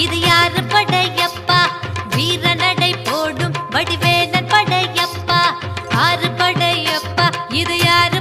இது யாரு படையப்பா? வீர நடை போடும் வடிவேலன் படையப்பா. ஆறு படையப்பா. இது யாரு